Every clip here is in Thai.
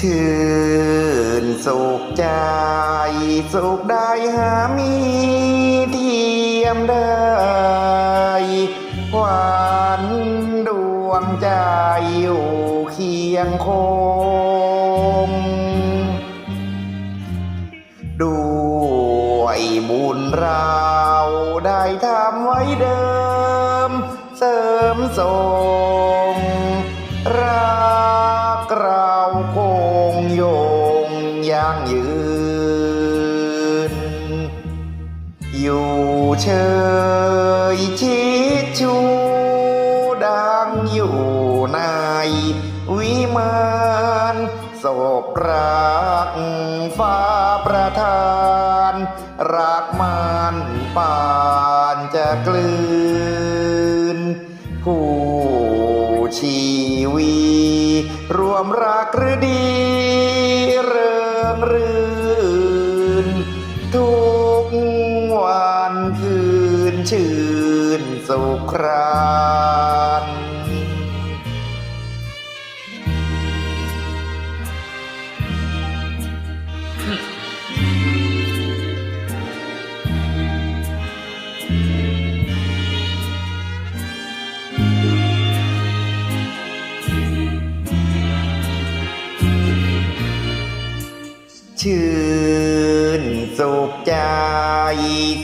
ชื่นสุขใจ สุขได้หามีเทียมได้หวานดวงใจอยู่เคียงคง ด้วยบุญเราได้ทำไว้เดิม เสริมทรงรา อยู่เฉยชิดชูดังอยู่ในวิมานศพรักฟ้าประทาน รักมันปานจะกลืนผู้ชีวี รวมรักหรือดี คืนชื่นสุขรานชื่ นสุขใจ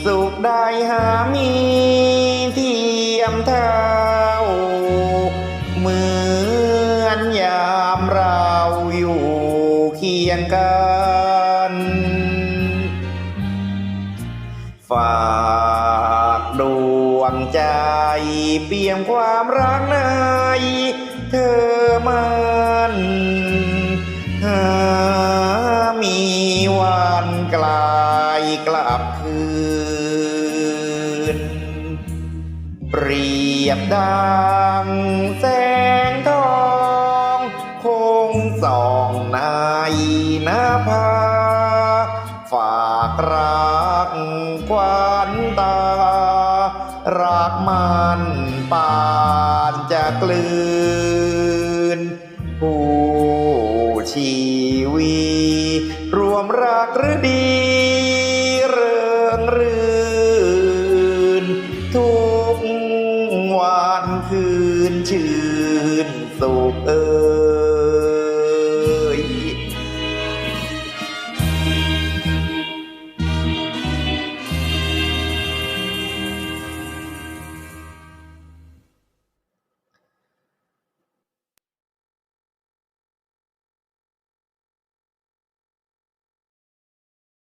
สุขได้หามีเทียมเท่า เหมือนยามเราอยู่เคียงกันฝากดวงใจเปี่ยมความรักในเธอมันหา เปรียบดังแสงทองคงส่องในหน้าผาฝากรักควันตา รักมันปานจะกลืน ผู้ชีวี รวมรักหรือดี นชื่นสุขเอ